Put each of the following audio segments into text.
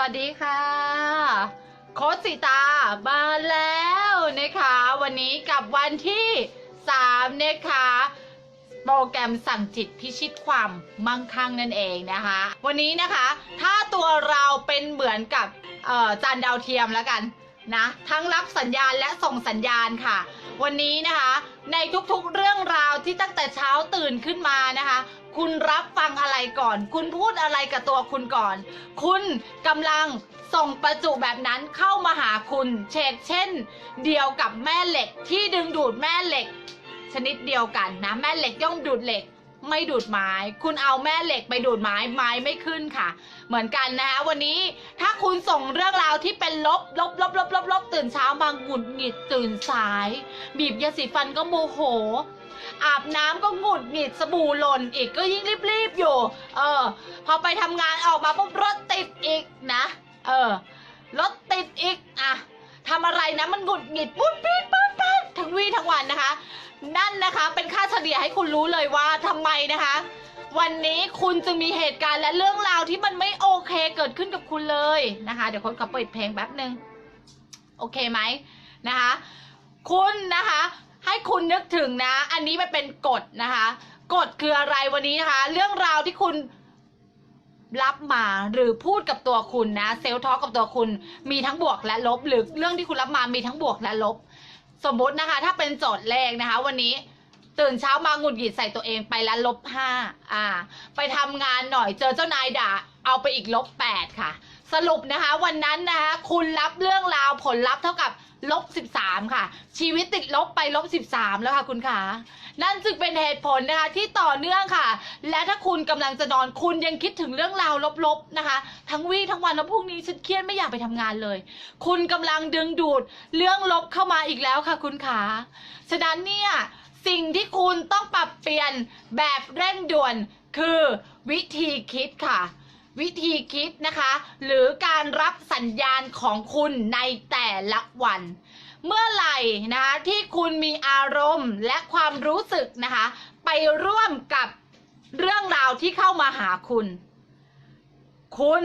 วัสดีค่ะ โคชสีตามาแล้วนะคะ วันนี้กับวันที่3นะคะโปรแกรมสั่งจิตพิชิตความมั่งคั่งนั่นเองนะคะ วันนี้นะคะ ถ้าตัวเราเป็นเหมือนกับจานดาวเทียมแล้วกันนะทั้งรับสัญญาณและส่งสัญญาณค่ะ วันนี้นะคะ ในทุกๆเรื่องราวที่ตั้งแต่เช้าตื่นขึ้นมานะคะ คุณรับฟังอะไรก่อน คุณพูดอะไรกับตัวคุณก่อน คุณกำลังส่งประจุแบบนั้นเข้ามาหาคุณ เชกเช่น เดียวกับแม่เหล็กที่ดึงดูดแม่เหล็ก ชนิดเดียวกันนะ แม่เหล็กย่อมดูดเหล็ก ไม่ดูดไม้ คุณเอาแม่เหล็กไปดูดไม้ไม้ไม่ขึ้นค่ะ เหมือนกันนะคะวันนี้ถ้าคุณส่งเรื่องราวที่เป็นลบลบลบลบลบลบตื่นเช้ามาหงุดหงิดตื่นสาย บีบยาสีฟันก็โมโห อาบน้ำก็หงุดหงิดสบู่หล่นอีกก็ยิ่งรีบๆอยู่ เออ พอไปทำงานออกมาปุ๊บรถติดอีกนะ เออ รถติดอีกอะทำอะไรนะมันหงุดหงิดปุ๊บปี๊ดปุ๊บปี๊ดทั้งวี่ทั้งวันนะคะ นั่นนะคะเป็นค่าเฉลี่ยให้คุณรู้เลยว่าทำไมนะคะ วันนี้คุณจึงมีเหตุการณ์และเรื่องราวที่มันไม่โอเคเกิดขึ้นกับคุณเลยนะคะ เดี๋ยวคนขอเปิดเพลงแป๊บหนึ่งโอเคไหมนะคะ คุณนะคะ ให้คุณนึกถึงนะ อันนี้มันเป็นกฎนะคะกฎคืออะไรวันนี้นะคะ เรื่องราวที่คุณรับมาหรือพูดกับตัวคุณนะเซลล์ทอกับตัวคุณมีทั้งบวกและลบ หรือเรื่องที่คุณรับมามีทั้งบวกและลบ สมมตินะคะ ถ้าเป็นโจทย์แรกนะคะ วันนี้ตื่นเช้ามาหงุดหงิดใส่ตัวเองไปแล้วลบห้าอ่า ไปทำงานหน่อยเจอเจ้านายด่า เอาไปอีกลบแปดค่ะ สรุปนะคะ วันนั้นนะคะคุณรับเรื่องราวผลลัพธ์เท่ากับลบสิบสามค่ะ ชีวิตติดลบไปลบสิบสามแล้วค่ะคุณขานั่นจึงเป็นเหตุผลนะคะที่ต่อเนื่องค่ะ และถ้าคุณกำลังจะนอนคุณยังคิดถึงเรื่องราวลบๆนะคะ ทั้งวี่ทั้งวันแล้วพรุ่งนี้ฉันเครียดไม่อยากไปทำงานเลย คุณกำลังดึงดูดเรื่องลบเข้ามาอีกแล้วค่ะ คุณขาฉะนั้นเนี่ยสิ่งที่คุณต้องปรับเปลี่ยนแบบเร่งด่วนคือวิธีคิดค่ะ วิธีคิดนะคะ หรือการรับสัญญาณของคุณในแต่ละวัน เมื่อไหร่นะคะที่คุณมีอารมณ์และความรู้สึกนะคะ ไปร่วมกับเรื่องราวที่เข้ามาหาคุณ คุณ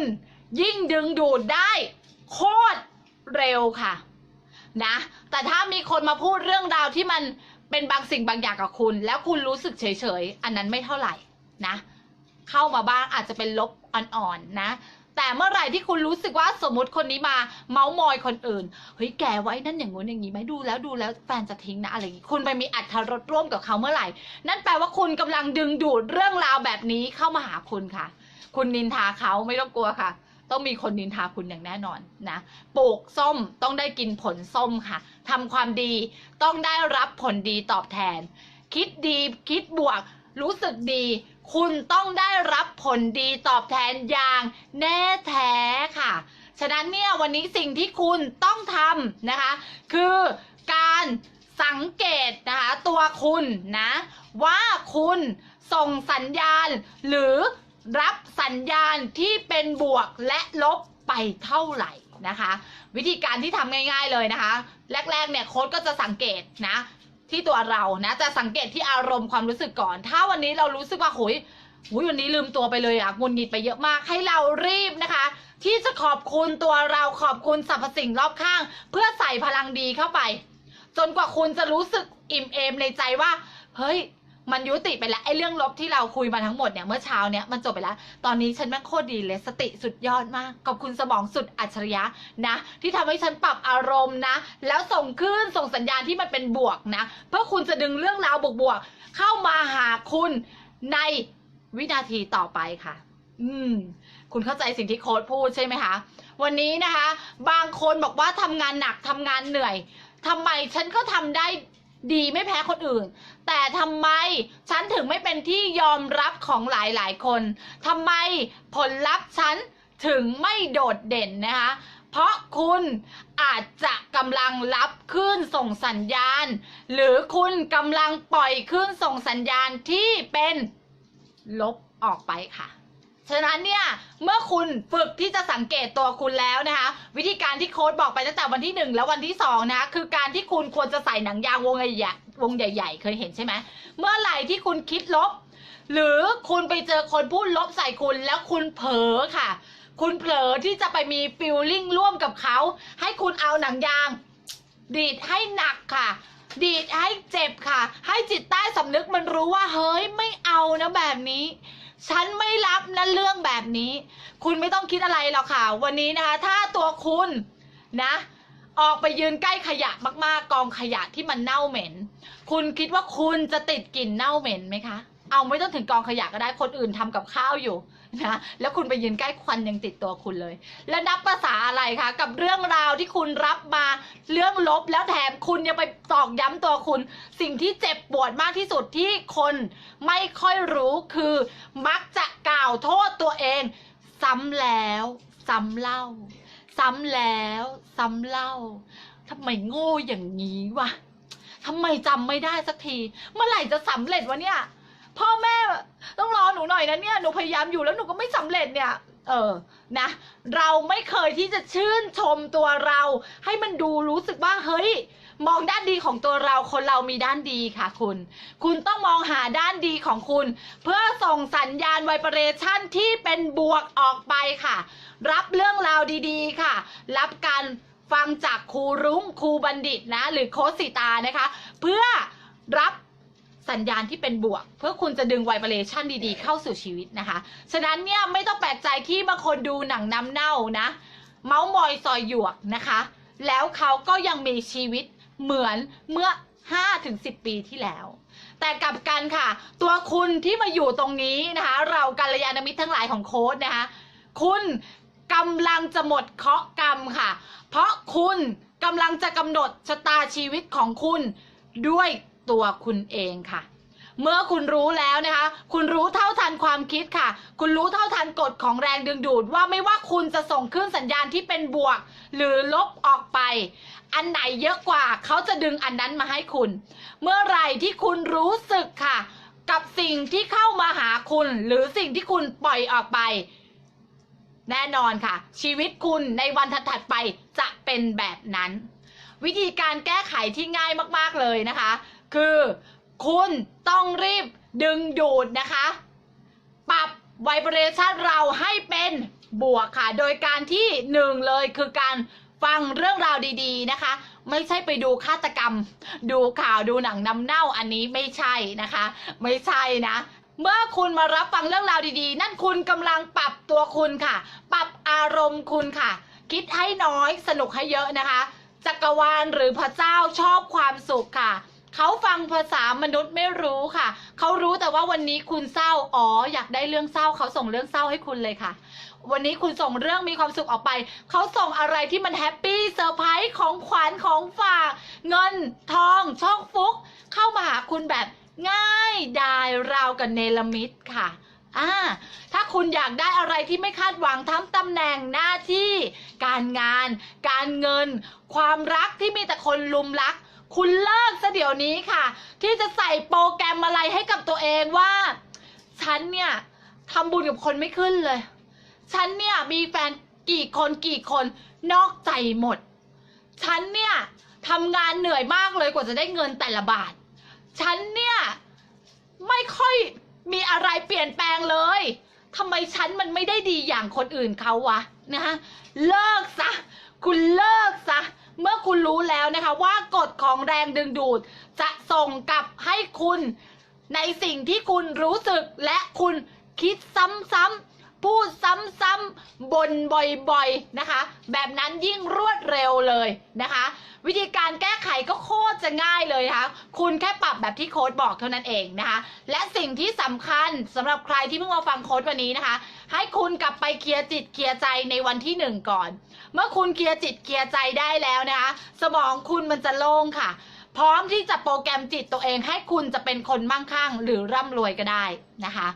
ยิ่งดึงดูดได้โคตรเร็วค่ะนะ แต่ถ้ามีคนมาพูดเรื่องราวที่มันเป็นบางสิ่งบางอย่างกับคุณ แล้วคุณรู้สึกเฉยๆ อันนั้นไม่เท่าไหร่นะ เข้ามาบ้างอาจจะเป็นลบอ่อนๆนะ แต่เมื่อไหร่ที่คุณรู้สึกว่าสมมติคนนี้มาเมาส์มอยคนอื่นเฮ้ยแกไว้นั่นอย่างงู้นอย่างนี้ไหมดูแล้วดูแล้วแฟนจะทิ้งนะอะไรอย่างนี้คุณไปมีอัธรสร่วมกับเขาเมื่อไหร่ นั่นแปลว่าคุณกำลังดึงดูดเรื่องราวแบบนี้เข้ามาหาคุณค่ะ คุณนินทาเขาไม่ต้องกลัวค่ะต้องมีคนนินทาคุณอย่างแน่นอนนะ ปลูกส้มต้องได้กินผลส้มค่ะทำความดีต้องได้รับผลดีตอบแทน คิดดีคิดบวก รู้สึกดี คุณต้องได้รับผลดีตอบแทนอย่างแน่แท้ค่ะ ฉะนั้นเนี่ยวันนี้สิ่งที่คุณต้องทำนะคะ คือการสังเกตนะคะตัวคุณนะว่าคุณส่งสัญญาณ หรือรับสัญญาณที่เป็นบวกและลบไปเท่าไหร่นะคะ วิธีการที่ทำง่าย ๆเลยนะคะ แรกๆเนี่ยโค้ดก็จะสังเกตนะ ที่ตัวเรานะจะสังเกตที่อารมณ์ความรู้สึกก่อน ถ้าวันนี้เรารู้สึกว่าโหยหุยวันนี้ลืมตัวไปเลยอะงุนงิดไปเยอะมากให้เรารีบนะคะ ที่จะขอบคุณตัวเราขอบคุณสรรพสิ่งรอบข้าง เพื่อใส่พลังดีเข้าไป จนกว่าคุณจะรู้สึกอิ่มเอมในใจว่า เฮ้ย มันยุติไปแล้วไอ้เรื่องลบที่เราคุยมาทั้งหมดเนี่ยเมื่อเช้าเนี่ยมันจบไปแล้ว ตอนนี้ฉันแม่งโคตรดีเลยสติสุดยอดมากขอบคุณสมองสุดอัจฉริยะนะ ที่ทำให้ฉันปรับอารมณ์นะ แล้วส่งคลื่นส่งสัญญาณที่มันเป็นบวกนะ เพื่อคุณจะดึงเรื่องราวบวกๆเข้ามาหาคุณในวินาทีต่อไปค่ะ อืม คุณเข้าใจสิ่งที่โค้ดพูดใช่ไหมคะ วันนี้นะคะ บางคนบอกว่าทำงานหนักทำงานเหนื่อยทำไมฉันก็ทำได้ ดีไม่แพ้คนอื่น แต่ทำไมฉันถึงไม่เป็นที่ยอมรับของหลายๆคนทำไมผลลัพธ์ฉันถึงไม่โดดเด่นนะคะเพราะคุณอาจจะกำลังรับคลื่นส่งสัญญาณ หรือคุณกำลังปล่อยคลื่นส่งสัญญาณที่เป็นลบออกไปค่ะ ฉะนั้นเนี่ยเมื่อคุณฝึกที่จะสังเกตตัวคุณแล้วนะคะ วิธีการที่โค้ดบอกไปตั้งแต่วันที่หนึ่งแล้ววันที่สองนะคะคือการที่คุณควรจะใส่หนังยางวงใหญ่ๆวงใหญ่ ๆ เคยเห็นใช่ไหมเมื่อไหร่ที่คุณคิดลบ หรือคุณไปเจอคนพูดลบใส่คุณแล้วคุณเผลอค่ะ คุณเผลอที่จะไปมีฟิลลิ่งร่วมกับเขา ให้คุณเอาหนังยาง ดีดให้หนักค่ะ ดีดให้เจ็บค่ะ ให้จิตใต้สำนึกมันรู้ว่าเฮ้ยไม่เอานะแบบนี้ ฉันไม่รับนะเรื่องแบบนี้ คุณไม่ต้องคิดอะไรหรอกค่ะ วันนี้นะคะ ถ้าตัวคุณนะ ออกไปยืนใกล้ขยะมากๆ กองขยะที่มันเน่าเหม็น คุณคิดว่าคุณจะติดกลิ่นเน่าเหม็นไหมคะ เอาไม่ต้องถึงกองขยะก็ได้คนอื่นทำกับข้าวอยู่นะแล้วคุณไปยืนใกล้ควันยังติดตัวคุณเลย และนับภาษาอะไรคะกับเรื่องราวที่คุณรับมาเรื่องลบแล้วแถมคุณยังไปตอกย้ำตัวคุณ สิ่งที่เจ็บปวดมากที่สุดที่คนไม่ค่อยรู้คือ มักจะกล่าวโทษตัวเอง ซ้ำแล้วซ้ำเล่า ซ้ำแล้วซ้ำเล่าทำไมโง่อย่างนี้วะทำไมจำไม่ได้สักที เมื่อไหร่จะสำเร็จวะเนี่ย พ่อแม่ต้องรอหนูหน่อยนะเนี่ยหนูพยายามอยู่แล้วหนูก็ไม่สำเร็จเนี่ย เออนะ เราไม่เคยที่จะชื่นชมตัวเรา ให้มันดูรู้สึกว่าเฮ้ย มองด้านดีของตัวเราคนเรามีด้านดีค่ะคุณ คุณต้องมองหาด้านดีของคุณ เพื่อส่งสัญญาณไวเบรชั่นที่เป็นบวกออกไปค่ะ รับเรื่องราวดีๆค่ะ รับการฟังจากครูรุ้งครูบัณฑิตนะ หรือโค้ชสิตานะคะ เพื่อรับ สัญญาณที่เป็นบวก เพื่อคุณจะดึงไวเบรชั่นดีๆ เข้าสู่ชีวิตนะคะ ฉะนั้นเนี่ยไม่ต้องแปลกใจที่บางคนดูหนังน้ำเน่านะ เมาส์มอยซอยหยวกนะคะ แล้วเขาก็ยังมีชีวิตเหมือนเมื่อ 5-10 ปีที่แล้ว แต่กลับกันค่ะ ตัวคุณที่มาอยู่ตรงนี้นะคะ เรากัลยาณมิตรทั้งหลายของโค้ดนะคะ คุณกำลังจะหมดเคราะห์กรรมค่ะ เพราะคุณกำลังจะกำหนดชะตาชีวิตของคุณด้วย ตัวคุณเองค่ะ เมื่อคุณรู้แล้วนะคะ คุณรู้เท่าทันความคิดค่ะ คุณรู้เท่าทันกฎของแรงดึงดูดว่าไม่ว่าคุณจะส่งขึ้นสัญญาณที่เป็นบวก หรือลบออกไป อันไหนเยอะกว่าเขาจะดึงอันนั้นมาให้คุณ เมื่อไหร่ที่คุณรู้สึกค่ะ กับสิ่งที่เข้ามาหาคุณ หรือสิ่งที่คุณปล่อยออกไปแน่นอนค่ะ ชีวิตคุณในวันถัดๆไปจะเป็นแบบนั้น วิธีการแก้ไขที่ง่ายมากๆเลยนะคะ คือ คุณต้องรีบดึงดูดนะคะ ปรับไวเบรชั่นเราให้เป็นบวกค่ะ โดยการที่หนึ่งเลยคือการฟังเรื่องราวดีๆนะคะ ไม่ใช่ไปดูฆาตกรรม ดูข่าวดูหนังน้ำเน่าอันนี้ไม่ใช่นะคะ ไม่ใช่นะ เมื่อคุณมารับฟังเรื่องราวดีๆ นั่นคุณกำลังปรับตัวคุณค่ะ ปรับอารมณ์คุณค่ะ คิดให้น้อยสนุกให้เยอะนะคะ จักรวาลหรือพระเจ้าชอบความสุขค่ะ เขาฟังภาษามนุษย์ไม่รู้ค่ะ เขารู้แต่ว่าวันนี้คุณเศร้า อ๋อ อยากได้เรื่องเศร้า เขาส่งเรื่องเศร้าให้คุณเลยค่ะ วันนี้คุณส่งเรื่องมีความสุขออกไป เขาส่งอะไรที่มันแฮปปี้เซอร์ไพรส์ของขวัญของฝาก เงินทอง ช่องฟุก เข้ามาหาคุณแบบง่ายดายราวกับเนลมิตค่ะอ่าถ้าคุณอยากได้อะไรที่ไม่คาดหวังทั้งตำแหน่งหน้าที่ การงาน การเงิน ความรักที่มีแต่คนลุมรัก คุณเลิกซะเดี๋ยวนี้ค่ะ ที่จะใส่โปรแกรมอะไรให้กับตัวเองว่า ฉันเนี่ยทำบุญกับคนไม่ขึ้นเลย ฉันเนี่ยมีแฟนกี่คนกี่คนนอกใจหมด ฉันเนี่ยทำงานเหนื่อยมากเลยกว่าจะได้เงินแต่ละบาท ฉันเนี่ยไม่ค่อยมีอะไรเปลี่ยนแปลงเลยทำไมฉันมันไม่ได้ดีอย่างคนอื่นเขาวะนะฮะเลิกซะ คุณเลิกซะ เมื่อคุณรู้แล้วนะคะว่ากฎของแรงดึงดูด จะส่งกลับให้คุณในสิ่งที่คุณรู้สึกและคุณคิดซ้ำๆ พูดซ้ำๆบ่นบ่อยๆนะคะ แบบนั้นยิ่งรวดเร็วเลยนะคะ วิธีการแก้ไขก็โคตรจะง่ายเลยนะคะคุณแค่ปรับแบบที่โค้ดบอกเท่านั้นเองนะคะ และสิ่งที่สำคัญสำหรับใครที่เพิ่งมาฟังโค้ดวันนี้นะคะ ให้คุณกลับไปเคลียร์จิตเคลียร์ใจในวันที่หนึ่งก่อน เมื่อคุณเคลียร์จิตเคลียร์ใจได้แล้วนะคะ สมองคุณมันจะโล่งค่ะพร้อมที่จะโปรแกรมจิตตัวเองให้คุณจะเป็นคนมั่งคั่ง หรือร่ำรวยก็ได้นะคะ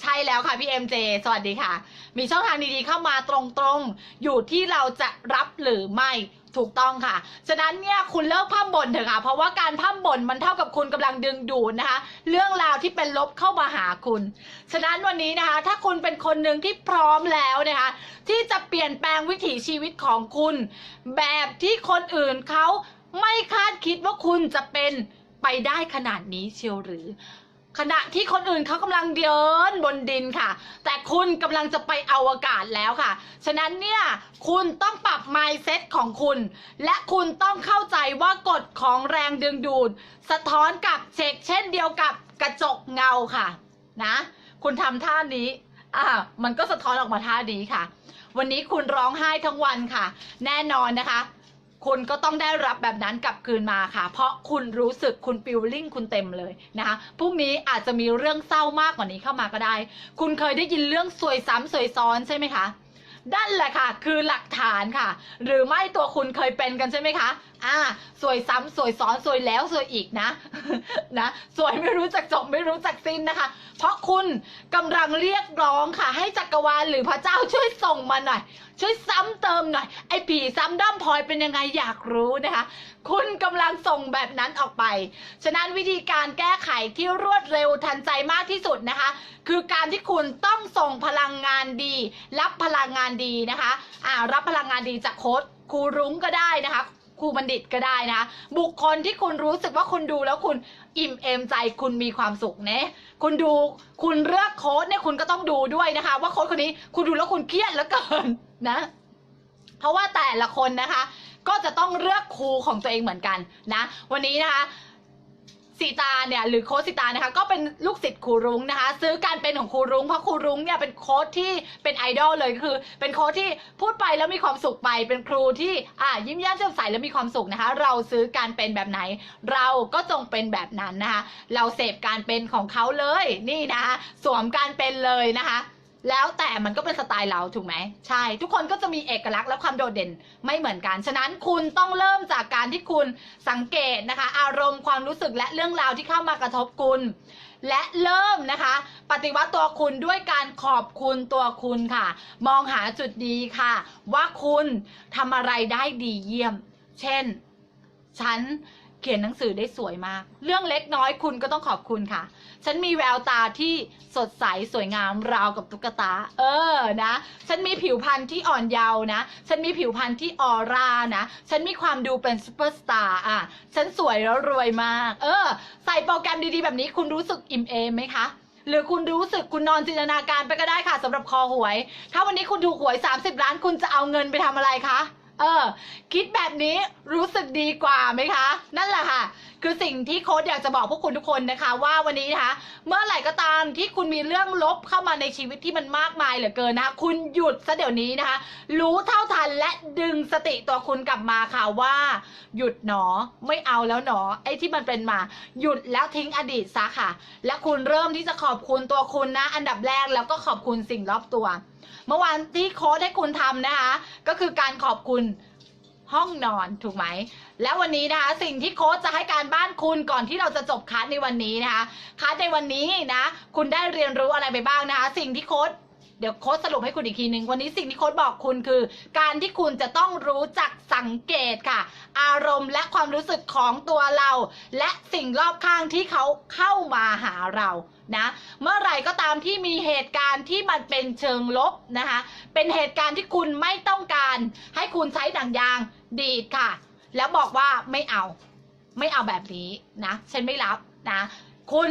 ใช่แล้วค่ะพี่เอ็มเจสวัสดีค่ะ มีช่องทางดีๆเข้ามาตรงๆ อยู่ที่เราจะรับหรือไม่ถูกต้องค่ะ ฉะนั้นเนี่ยคุณเลิกพร่ำบ่นเถอะค่ะ เพราะว่าการพร่ำบ่นมันเท่ากับคุณกำลังดึงดูดนะคะ เรื่องราวที่เป็นลบเข้ามาหาคุณ ฉะนั้นวันนี้นะคะ ถ้าคุณเป็นคนหนึ่งที่พร้อมแล้วนะคะ ที่จะเปลี่ยนแปลงวิถีชีวิตของคุณ แบบที่คนอื่นเขาไม่คาดคิดว่าคุณจะเป็นไปได้ขนาดนี้เชียวหรือ ขณะที่คนอื่นเขากำลังเดินบนดินค่ะ แต่คุณกำลังจะไปอวกาศแล้วค่ะ ฉะนั้นเนี่ยคุณต้องปรับ mindset ของคุณ และคุณต้องเข้าใจว่ากฎของแรงดึงดูด สะท้อนกับเช็คเช่นเดียวกับกระจกเงาค่ะนะคุณทำท่านี้อ่ามันก็สะท้อนออกมาท่านี้ค่ะ วันนี้คุณร้องไห้ทั้งวันค่ะ แน่นอนนะคะ คุณก็ต้องได้รับแบบนั้นกลับคืนมาค่ะ เพราะคุณรู้สึกคุณฟิลลิ่งคุณเต็มเลยนะคะพรุ่งนี้อาจจะมีเรื่องเศร้ามากกว่านี้เข้ามาก็ได้ คุณเคยได้ยินเรื่องสวยซ้ำสวยซ้อนใช่ไหมคะนั่นแหละค่ะ คือหลักฐานค่ะ หรือไม่ตัวคุณเคยเป็นกันใช่ไหมคะ อ่าสวยซ้ำสวยซ้อนสวยแล้วสวยอีกนะนะสวยไม่รู้จักจบไม่รู้จักสิ้นนะคะ เพราะคุณกำลังเรียกร้องค่ะ ให้จักรวาลหรือพระเจ้าช่วยส่งมาหน่อย ช่วยซ้ำเติมหน่อยไอ้ผีซ้ำด้อมพลอยเป็นยังไงอยากรู้นะคะ คุณกำลังส่งแบบนั้นออกไป ฉะนั้นวิธีการแก้ไขที่รวดเร็วทันใจมากที่สุดนะคะ คือการที่คุณต้องส่งพลังงานดี รับพลังงานดีนะคะอ่ารับพลังงานดีจากโค้ดครูรุ้งก็ได้นะคะ ครูบัณฑิตก็ได้นะ บุคคลที่คุณรู้สึกว่าคุณดูแล้วคุณอิ่มเอมใจคุณมีความสุขเนะคุณดูคุณเลือกโค้ดเนี่ยคุณก็ต้องดูด้วยนะคะ ว่าโค้ดคนนี้คุณดูแล้วคุณเครียดเหลือเกินนะ เพราะว่าแต่ละคนนะคะ ก็จะต้องเลือกครูของตัวเองเหมือนกันนะ วันนี้นะคะ สีตาเนี่ยหรือโค้ชสีตานะคะก็เป็นลูกศิษย์ครูรุ้งนะคะ ซื้อการเป็นของครูรุ้งเพราะครูรุ้งเนี่ยเป็นโค้ชที่เป็นไอดอลเลยคือ เป็นโค้ชที่พูดไปแล้วมีความสุขไปเป็นครูที่อ่ายิ้มแย้มแจ่มใสแล้วมีความสุขนะคะ เราซื้อการเป็นแบบไหน เราก็จงเป็นแบบนั้นนะคะ เราเสพการเป็นของเขาเลยนี่นะคะสวมการเป็นเลยนะคะ แล้วแต่มันก็เป็นสไตล์เราถูกไหมใช่ ทุกคนก็จะมีเอกลักษณ์และความโดดเด่นไม่เหมือนกัน ฉะนั้นคุณต้องเริ่มจากการที่คุณสังเกตนะคะ อารมณ์ความรู้สึกและเรื่องราวที่เข้ามากระทบคุณ และเริ่มนะคะ ปฏิวัติตัวคุณด้วยการขอบคุณตัวคุณค่ะ มองหาจุดดีค่ะ ว่าคุณทำอะไรได้ดีเยี่ยม เช่น ฉันเขียนหนังสือได้สวยมาก เรื่องเล็กน้อยคุณก็ต้องขอบคุณค่ะ ฉันมีแววตาที่สดใสสวยงามราวกับตุ๊กตา เออนะ ฉันมีผิวพรรณที่อ่อนเยาว์นะ ฉันมีผิวพรรณที่ออร่านะ ฉันมีความดูเป็นซูเปอร์สตาร์อะ ฉันสวยแล้วรวยมาก เออ ใส่โปรแกรมดีๆ แบบนี้คุณรู้สึกอิ่มเอมไหมคะหรือคุณรู้สึกคุณนอนจินตนาการไปก็ได้ค่ะสำหรับคอหวย ถ้าวันนี้คุณถูกหวย 30 ล้านคุณจะเอาเงินไปทำอะไรคะ เออ คิดแบบนี้รู้สึกดีกว่าไหมคะ นั่นแหละค่ะ คือสิ่งที่โค้ดอยากจะบอกพวกคุณทุกคนนะคะ ว่าวันนี้นะคะ เมื่อไหร่ก็ตามที่คุณมีเรื่องลบเข้ามาในชีวิตที่มันมากมายเหลือเกินนะคะ คุณหยุดซะเดี๋ยวนี้นะคะ รู้เท่าทันและดึงสติตัวคุณกลับมาค่ะว่า หยุดหนอไม่เอาแล้วหนอไอ้ที่มันเป็นมา หยุดแล้วทิ้งอดีตซะค่ะ และคุณเริ่มที่จะขอบคุณตัวคุณนะ อันดับแรกแล้วก็ขอบคุณสิ่งรอบตัว เมื่อวานที่โค้ดให้คุณทำนะคะ ก็คือการขอบคุณ ห้องนอนถูกไหม แล้ววันนี้นะคะสิ่งที่โค้ชจะให้การบ้านคุณก่อนที่เราจะจบคลาสในวันนี้นะคะคลาสในวันนี้นะ คุณได้เรียนรู้อะไรไปบ้างนะคะ สิ่งที่โค้ชเดี๋ยวโค้ชสรุปให้คุณอีกทีหนึ่งวันนี้สิ่งที่โค้ชบอกคุณคือ การที่คุณจะต้องรู้จักสังเกตค่ะ อารมณ์และความรู้สึกของตัวเรา และสิ่งรอบข้างที่เขาเข้ามาหาเรานะเมื่อไหร่ก็ตามที่มีเหตุการณ์ที่มันเป็นเชิงลบนะคะเป็นเหตุการณ์ที่คุณไม่ต้องการ ให้คุณใช้ด่างยาง ดีดค่ะ แล้วบอกว่าไม่เอา ไม่เอาแบบนี้นะฉันไม่รับนะ คุณ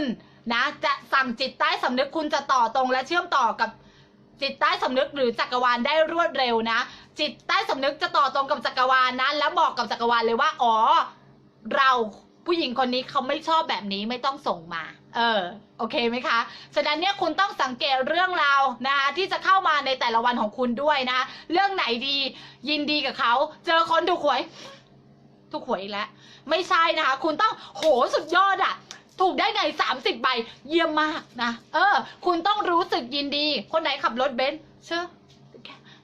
นะจะสั่งจิตใต้สำนึกคุณจะต่อตรงและเชื่อมต่อกับจิตใต้สำนึกหรือจักรวาลได้รวดเร็วนะ จิตใต้สำนึกจะต่อตรงกับจักรวาลนะ แล้วบอกกับจักรวาลเลยว่า อ๋อ เรา ผู้หญิงคนนี้เขาไม่ชอบแบบนี้ไม่ต้องส่งมา เออ โอเคไหมคะ ฉะนั้นเนี่ยคุณต้องสังเกตเรื่องราวนะคะที่จะเข้ามาในแต่ละวันของคุณด้วยนะคะเรื่องไหนดียินดีกับเขา เจอคนถูกหวย ถูกหวยอีกแล้ว ไม่ใช่นะคะ คุณต้องโหสุดยอดอะถูกได้ไง30 ใบ เยี่ยมมากนะ เออ คุณต้องรู้สึกยินดี คนไหนขับรถเบนซ์เชื่อ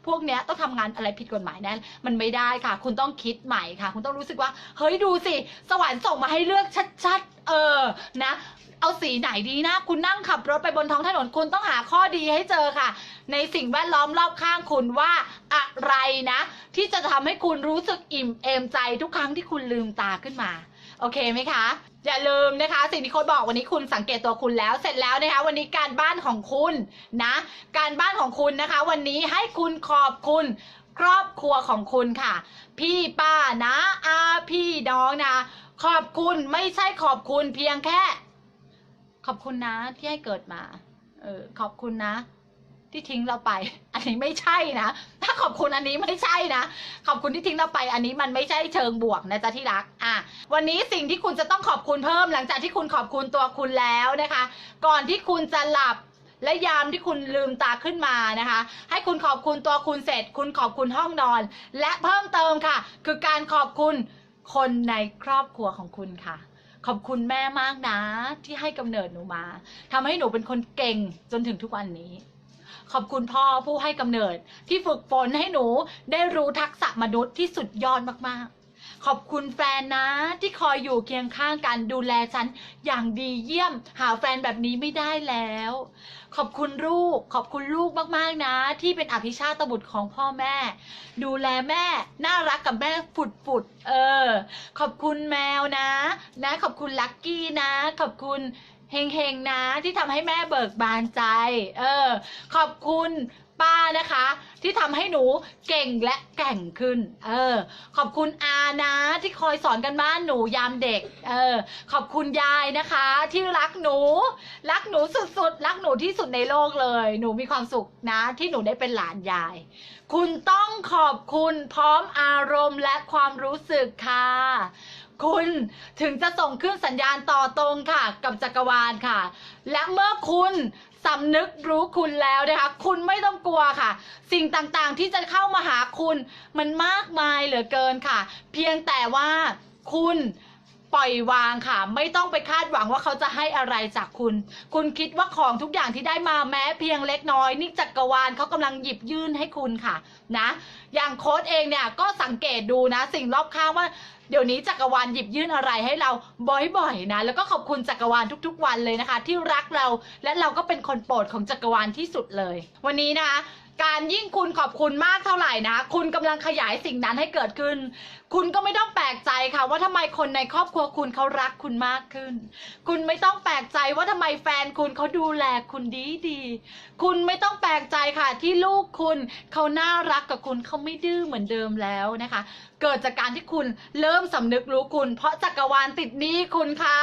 พวกเนี้ยต้องทำงานอะไรผิดกฎหมายแน่มันไม่ได้ค่ะ คุณต้องคิดใหม่ค่ะ คุณต้องรู้สึกว่า เฮ้ยดูสิ สวรรค์ส่งมาให้เลือกชัดๆ เออนะเอาสีไหนดีนะ คุณนั่งขับรถไปบนท้องถนนคุณต้องหาข้อดีให้เจอค่ะ ในสิ่งแวดล้อมรอบข้างคุณว่าอะไรนะ ที่จะทำให้คุณรู้สึกอิ่มเอมใจทุกครั้งที่คุณลืมตาขึ้นมา โอเคไหมคะ อย่าลืมนะคะ สิ่งที่โค้ดบอกวันนี้คุณสังเกตตัวคุณแล้ว เสร็จแล้วนะคะ วันนี้การบ้านของคุณนะ การบ้านของคุณนะคะ วันนี้ให้คุณขอบคุณครอบครัวของคุณค่ะ พี่ป้านะอาพี่น้องนะ ขอบคุณไม่ใช่ขอบคุณเพียงแค่ ขอบคุณนะที่ให้เกิดมา เออขอบคุณนะ ที่ทิ้งเราไป อันนี้ไม่ใช่นะ ถ้าขอบคุณอันนี้ไม่ใช่นะ ขอบคุณที่ทิ้งเราไป อันนี้มันไม่ใช่เชิงบวกนะจ๊ะที่รัก อะ วันนี้สิ่งที่คุณจะต้องขอบคุณเพิ่มหลังจากที่คุณขอบคุณตัวคุณแล้วนะคะ ก่อนที่คุณจะหลับและยามที่คุณลืมตาขึ้นมานะคะ ให้คุณขอบคุณตัวคุณเสร็จ คุณขอบคุณห้องนอน และเพิ่มเติมค่ะ คือการขอบคุณคนในครอบครัวของคุณค่ะ ขอบคุณแม่มากนะ ที่ให้กำเนิดหนูมาทำให้หนูเป็นคนเก่งจนถึงทุกวันนี้ ขอบคุณพ่อผู้ให้กำเนิด ที่ฝึกฝนให้หนูได้รู้ทักษะมนุษย์ที่สุดยอดมากๆ ขอบคุณแฟนนะ ที่คอยอยู่เคียงข้างกันดูแลฉันอย่างดีเยี่ยม หาแฟนแบบนี้ไม่ได้แล้ว ขอบคุณลูก ขอบคุณลูกมากๆนะ ที่เป็นอภิชาตบุตรของพ่อแม่ ดูแลแม่น่ารักกับแม่ฝุดฝุดๆเออ ขอบคุณแมวนะ นะ ขอบคุณลักกี้นะ ขอบคุณ เฮงเฮงๆนะที่ทำให้แม่เบิกบานใจ เออ ขอบคุณป้านะคะ ที่ทำให้หนูเก่งและแก่งขึ้น เออ ขอบคุณอานะที่คอยสอนกันบ้านหนูยามเด็ก เออ ขอบคุณยายนะคะ ที่รักหนู รักหนูสุดๆ รักหนูที่สุดในโลกเลย หนูมีความสุขนะ ที่หนูได้เป็นหลานยาย คุณต้องขอบคุณพร้อมอารมณ์และความรู้สึกค่ะ คุณถึงจะส่งขึ้นสัญญาณต่อตรงค่ะ กับจักรวาลค่ะ และเมื่อคุณสำนึกรู้คุณแล้วนะคะ คุณไม่ต้องกลัวค่ะ สิ่งต่างๆที่จะเข้ามาหาคุณมันมากมายเหลือเกินค่ะ เพียงแต่ว่าคุณปล่อยวางค่ะ ไม่ต้องไปคาดหวังว่าเขาจะให้อะไรจากคุณ คุณคิดว่าของทุกอย่างที่ได้มาแม้เพียงเล็กน้อย นี่จักรวาลเขากำลังหยิบยื่นให้คุณค่ะนะ อย่างโค้ดเองเนี่ยก็สังเกตดูนะ สิ่งรอบข้างว่า เดี๋ยวนี้จักรวาลหยิบยื่นอะไรให้เราบ่อยๆนะ แล้วก็ขอบคุณจักรวาลทุก ๆ วันเลยนะคะ ที่รักเราและเราก็เป็นคนโปรดของจักรวาลที่สุดเลย วันนี้นะคะการยิ่งคุณขอบคุณมากเท่าไหร่นะ คุณกำลังขยายสิ่งนั้นให้เกิดขึ้นคุณก็ไม่ต้องแปลกใจค่ะ ว่าทำไมคนในครอบครัวคุณเขารักคุณมากขึ้น คุณไม่ต้องแปลกใจว่าทำไมแฟนคุณเขาดูแลคุณดีดีๆคุณไม่ต้องแปลกใจค่ะ ที่ลูกคุณเขาน่ารักกับคุณเขาไม่ดื้อเหมือนเดิมแล้วนะคะ เกิดจากการที่คุณเริ่มสำนึกรู้คุณ เพราะจักรวาลติดหนี้คุณค่ะ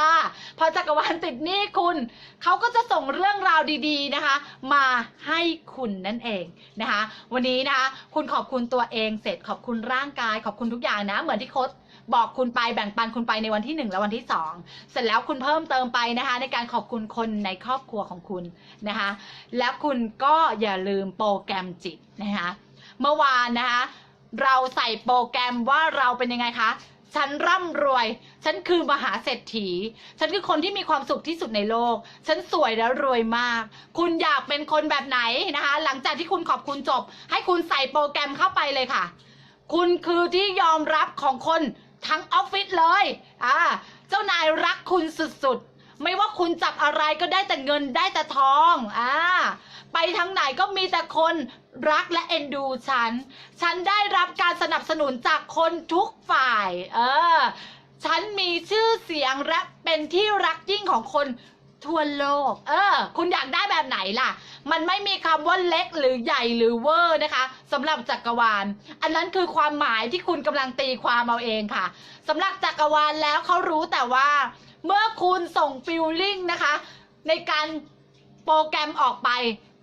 เพราะจักรวาลติดหนี้คุณเขาก็จะส่งเรื่องราวดีๆนะคะ มาให้คุณนั่นเองนะคะ วันนี้นะคะคุณขอบคุณตัวเองเสร็จขอบคุณร่างกายขอบคุณทุกอย่างนะเหมือนที่โค้ชบอกคุณไปแบ่งปันคุณไปในวันที่หนึ่งและวันที่สองเสร็จแล้วคุณเพิ่มเติมไปนะคะ ในการขอบคุณคนในครอบครัวของคุณนะคะ แล้วคุณก็อย่าลืมโปรแกรมจิตนะคะเมื่อวานนะคะ เราใส่โปรแกรมว่าเราเป็นยังไงคะฉันร่ำรวย ฉันคือมหาเศรษฐี ฉันคือคนที่มีความสุขที่สุดในโลก ฉันสวยและรวยมาก คุณอยากเป็นคนแบบไหนนะคะ หลังจากที่คุณขอบคุณจบ ให้คุณใส่โปรแกรมเข้าไปเลยค่ะ คุณคือที่ยอมรับของคนทั้งออฟฟิศเลย อ่า เจ้านายรักคุณสุดๆ ไม่ว่าคุณจับอะไรก็ได้แต่เงินได้แต่ทอง อ่า ไปทางไหนก็มีแต่คนรักและเอ็นดูฉัน ฉันได้รับการสนับสนุนจากคนทุกฝ่าย เออ ฉันมีชื่อเสียงและเป็นที่รักยิ่งของคน ทั่วโลก เออ คุณอยากได้แบบไหนล่ะ มันไม่มีคำว่าเล็กหรือใหญ่หรือเวอร์นะคะสำหรับจักรวาล อันนั้นคือความหมายที่คุณกำลังตีความเอาเองค่ะสำหรับจักรวาลแล้วเขารู้แต่ว่า เมื่อคุณส่งฟิลลิ่งนะคะ ในการโปรแกรมออกไป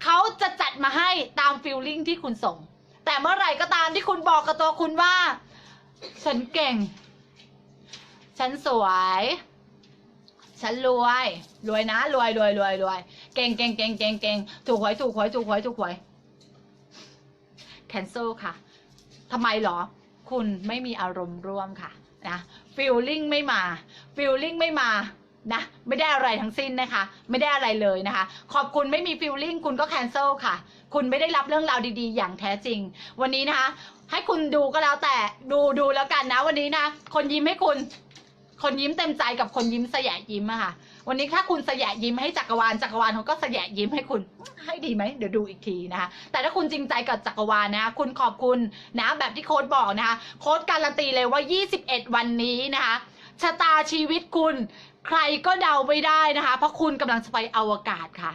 เขาจะจัดมาให้ตามฟิลลิ่งที่คุณส่ง แต่เมื่อไหร่ก็ตามที่คุณบอกกับตัวคุณว่า ฉันเก่ง ฉันสวย ฉันรวย รวยนะ รวยรวยรวยรวยเก่งเก่งเก่งเก่งเก่งถูกหวยถูกหวยถูกหวยถูกหวย cancel ค่ะทำไมหรอ คุณไม่มีอารมณ์ร่วมค่ะนะ feeling ไม่มา feeling ไม่มานะไม่ได้อะไรทั้งสิ้นนะคะ ไม่ได้อะไรเลยนะคะ ขอบคุณไม่มี feeling คุณก็ cancel ค่ะ คุณไม่ได้รับเรื่องราวดีๆ อย่างแท้จริง วันนี้นะคะ ให้คุณดูก็แล้วแต่ดูดูแล้วกันนะ วันนี้นะ คนยิ้มให้คุณ คนยิ้มเต็มใจกับคนยิ้มสยะยิ้มอะค่ะ วันนี้ถ้าคุณสยะยิ้มให้จักรวาลจักรวาลเขาก็สยะยิ้มให้คุณให้ดีไหมเดี๋ยวดูอีกทีนะคะ แต่ถ้าคุณจริงใจกับจักรวาลนะคะคุณขอบคุณนะแบบที่โค้ดบอกนะคะ โค้ดการันตีเลยว่า 21 วันนี้นะคะชะตาชีวิตคุณใครก็เดาไม่ได้นะคะ เพราะคุณกำลังจะไปอวกาศค่ะ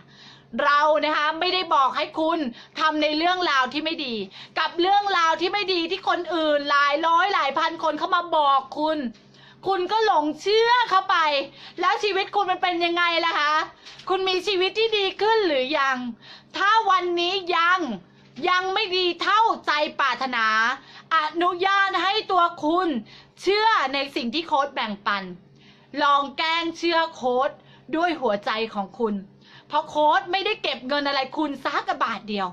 เรานะคะไม่ได้บอกให้คุณทำในเรื่องราวที่ไม่ดี กับเรื่องราวที่ไม่ดีที่คนอื่นหลายร้อยหลายพันคนเข้ามาบอกคุณ คุณก็หลงเชื่อเข้าไป แล้วชีวิตคุณมันเป็นยังไงล่ะคะ คุณมีชีวิตที่ดีขึ้นหรือยัง ถ้าวันนี้ยังยังไม่ดีเท่าใจปรารถนา อนุญาตให้ตัวคุณเชื่อในสิ่งที่โค้ดแบ่งปัน ลองแกล้งเชื่อโค้ดด้วยหัวใจของคุณ เพราะโค้ดไม่ได้เก็บเงินอะไรคุณซักกระบาทเดียว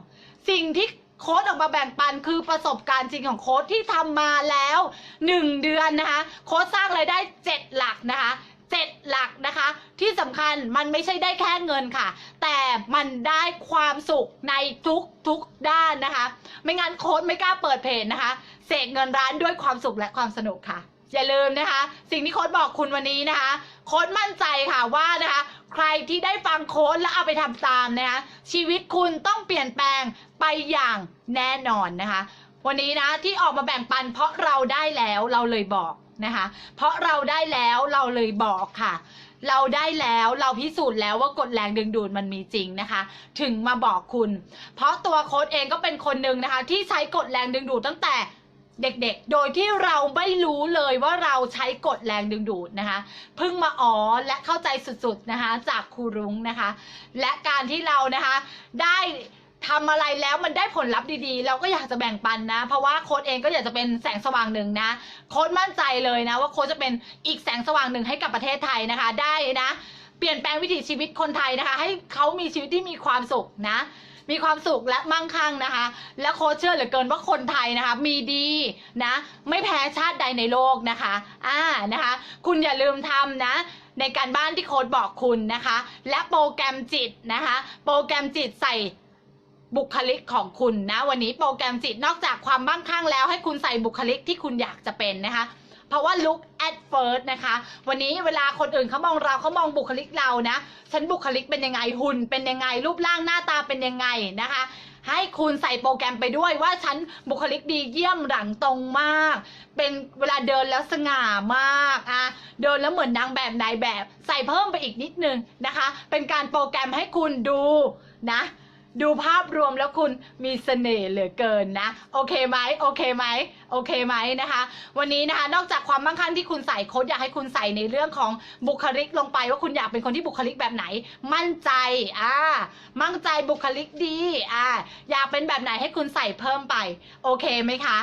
สิ่งที่ โค้ดออกมาแบ่งปันคือประสบการณ์จริงของโค้ดที่ทำมาแล้วหนึ่งเดือนนะคะ โค้ดสร้างรายได้เจ็ดหลักนะคะเจ็ดหลักนะคะ ที่สำคัญมันไม่ใช่ได้แค่เงินค่ะ แต่มันได้ความสุขในทุกทุกด้านนะคะ ไม่งั้นโค้ดไม่กล้าเปิดเพจนะคะ เสกเงินร้านด้วยความสุขและความสนุกค่ะ อย่าลืมนะคะ สิ่งที่โค้ดบอกคุณวันนี้นะคะ โค้ดมั่นใจค่ะว่านะคะ ใครที่ได้ฟังโค้ดแล้วเอาไปทำตามนะคะชีวิตคุณต้องเปลี่ยนแปลงไปอย่างแน่นอนนะคะ วันนี้นะที่ออกมาแบ่งปัน เพราะเราได้แล้วเราเลยบอกนะคะ เพราะเราได้แล้วเราเลยบอกค่ะ เราได้แล้วเราพิสูจน์แล้วว่ากฎแรงดึงดูดมันมีจริงนะคะ ถึงมาบอกคุณ เพราะตัวโค้ดเองก็เป็นคนหนึ่งนะคะ ที่ใช้กฎแรงดึงดูดตั้งแต่ เด็กๆ โดยที่เราไม่รู้เลยว่าเราใช้กฎแรงดึงดูดนะคะ เพิ่งมาอ๋อและเข้าใจสุดๆนะคะ จากครูรุ้งนะคะ และการที่เรานะคะได้ทำอะไรแล้วมันได้ผลลัพธ์ดีๆ เราก็อยากจะแบ่งปันนะ เพราะว่าโค้ดเองก็อยากจะเป็นแสงสว่างหนึ่งนะ โค้ดมั่นใจเลยนะ ว่าโค้ดจะเป็นอีกแสงสว่างหนึ่งให้กับประเทศไทยนะคะ ได้นะ เปลี่ยนแปลงวิถีชีวิตคนไทยนะคะ ให้เขามีชีวิตที่มีความสุขนะ มีความสุขและมั่งคั่งนะคะ และโค้ชเชื่อเหลือเกินว่าคนไทยนะคะ มีดีนะ ไม่แพ้ชาติใดในโลกนะคะอ่านะคะ คุณอย่าลืมทำนะในการบ้านที่โค้ดบอกคุณนะคะ และโปรแกรมจิตนะคะ โปรแกรมจิตใส่บุคลิกของคุณนะ วันนี้โปรแกรมจิตนอกจากความมั่งคั่งแล้ว ให้คุณใส่บุคลิกที่คุณอยากจะเป็นนะคะ เพราะว่า look at first นะคะ วันนี้เวลาคนอื่นเขามองเราเขามองบุคลิกเรานะ ฉันบุคลิกเป็นยังไงหุ่นเป็นยังไง รูปร่างหน้าตาเป็นยังไงนะคะ ให้คุณใส่โปรแกรมไปด้วยว่าฉันบุคลิกดีเยี่ยมหลังตรงมาก เป็นเวลาเดินแล้วสง่ามากอะเดินแล้วเหมือนนางแบบนายแบบ ใส่เพิ่มไปอีกนิดนึงนะคะ เป็นการโปรแกรมให้คุณดูนะ ดูภาพรวมแล้วคุณมีเสน่ห์เหลือเกินนะ โอเคไหมโอเคไหมโอเคไหมนะคะ วันนี้นะคะ นอกจากความมั่งคั่งที่คุณใส่โค้ดอยากให้คุณใส่ในเรื่องของบุคลิกลงไป ว่าคุณอยากเป็นคนที่บุคลิกแบบไหน มั่นใจอ่ามั่นใจบุคลิกดีอ่าอยากเป็นแบบไหนให้คุณใส่เพิ่มไป โอเคไหมคะ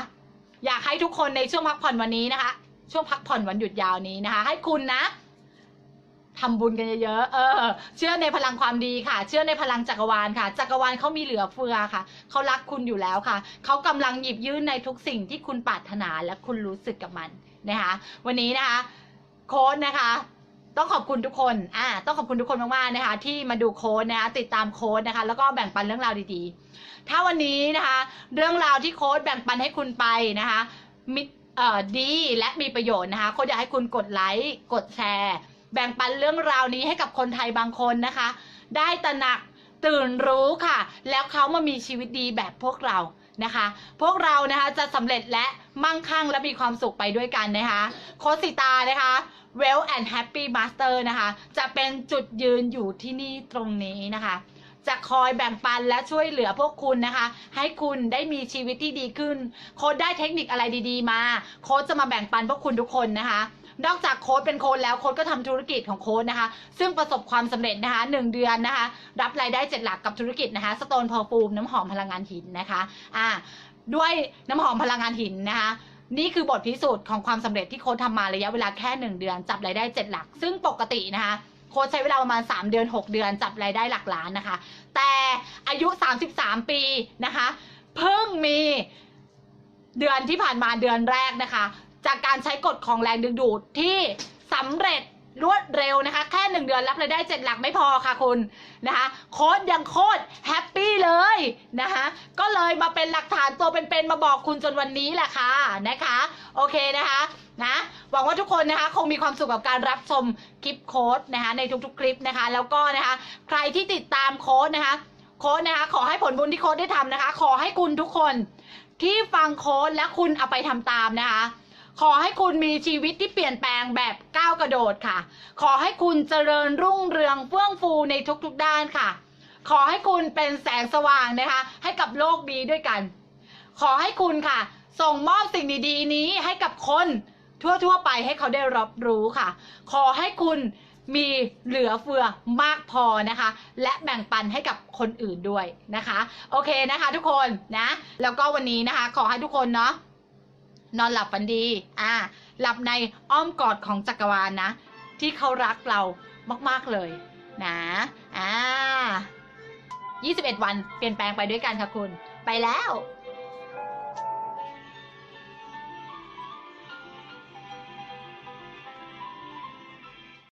อยากให้ทุกคนในช่วงพักผ่อนวันนี้นะคะ ช่วงพักผ่อนวันหยุดยาวนี้นะคะ ให้คุณนะ ทำบุญกันเยอะๆ เออ เชื่อในพลังความดีค่ะ เชื่อในพลังจักรวาลค่ะ จักรวาลเขามีเหลือเฟือค่ะ เขารักคุณอยู่แล้วค่ะ เขากำลังหยิบยื่นในทุกสิ่งที่คุณปรารถนาและคุณรู้สึกกับมันนะคะ วันนี้นะคะ โค้ดนะคะ ต้องขอบคุณทุกคน อ่า ต้องขอบคุณทุกคนมากๆนะคะ ที่มาดูโค้ดนะคะ ติดตามโค้ดนะคะ แล้วก็แบ่งปันเรื่องราวดีๆ ถ้าวันนี้นะคะ เรื่องราวที่โค้ดแบ่งปันให้คุณไปนะคะมิเอ่อดีและมีประโยชน์นะคะโค้ดอยากให้คุณกดไลค์ กดแชร์ แบ่งปันเรื่องราวนี้ให้กับคนไทยบางคนนะคะ ได้ตระหนักตื่นรู้ค่ะ แล้วเขามามีชีวิตดีแบบพวกเรานะคะ พวกเรานะคะจะสำเร็จและมั่งคั่งและมีความสุขไปด้วยกันนะคะโคสิตานะคะ Well and Happy Master นะคะ จะเป็นจุดยืนอยู่ที่นี่ตรงนี้นะคะจะคอยแบ่งปันและช่วยเหลือพวกคุณนะคะ ให้คุณได้มีชีวิตที่ดีขึ้น โค้ดได้เทคนิคอะไรดี ๆ มา โค้ดจะมาแบ่งปันพวกคุณทุกคนนะคะ นอกจากโค้ดเป็นโค้ดแล้วโค้ดก็ทำธุรกิจของโค้ดนะคะ ซึ่งประสบความสำเร็จนะคะหนึ่งเดือนนะคะ รับรายได้เจ็ดหลักกับธุรกิจนะคะสโตนพอฟูมน้ำหอมพลังงานหินนะคะอ่าด้วยน้ำหอมพลังงานหินนะคะนี่คือบทพิสูจน์ของความสำเร็จที่โค้ดทำมาระยะเวลาแค่หนึ่งเดือนจับรายได้เจ็ดหลัก ซึ่งปกตินะคะ โค้ชใช้เวลาประมาณ 3 เดือน 6 เดือนจับรายได้หลักล้านนะคะ แต่อายุ 33 ปีนะคะ เพิ่งมีเดือนที่ผ่านมาเดือนแรกนะคะ จากการใช้กฎของแรงดึงดูดที่สำเร็จรวดเร็วนะคะ แค่หนึ่งเดือนรับรายได้เจ็ดหลักไม่พอค่ะคุณนะคะ โค้ดยังโคตรแฮปปี้เลยนะคะ ก็เลยมาเป็นหลักฐานตัวเป็นๆมาบอกคุณจนวันนี้แหละค่ะนะคะ โอเคนะคะนะหวังว่าทุกคนนะคะคงมีความสุขกับการรับชมคลิปโค้ดนะคะในทุกๆคลิปนะคะ แล้วก็นะคะ ใครที่ติดตามโค้ดนะคะ โค้ดนะคะ ขอให้ผลบุญที่โค้ดได้ทำนะคะ ขอให้คุณทุกคนที่ฟังโค้ดและคุณเอาไปทำตามนะคะ ขอให้คุณมีชีวิตที่เปลี่ยนแปลงแบบก้าวกระโดดค่ะ ขอให้คุณเจริญรุ่งเรืองเฟื่องฟูในทุกๆด้านค่ะ ขอให้คุณเป็นแสงสว่างนะคะ ให้กับโลกดีด้วยกัน ขอให้คุณค่ะ ส่งมอบสิ่งดีๆ นี้ให้กับคนทั่วๆ ไปให้เขาได้รับรู้ค่ะ ขอให้คุณมีเหลือเฟือมากพอนะคะ และแบ่งปันให้กับคนอื่นด้วยนะคะ โอเคนะคะทุกคนนะ แล้วก็วันนี้นะคะ ขอให้ทุกคนเนาะ นอนหลับฝันดี อ่า หลับในอ้อมกอดของจักรวาลนะ ที่เขารักเรามาก ๆ เลย นะ อ่า 21 วันเปลี่ยนแปลงไปด้วยกันค่ะคุณ ไปแล้ว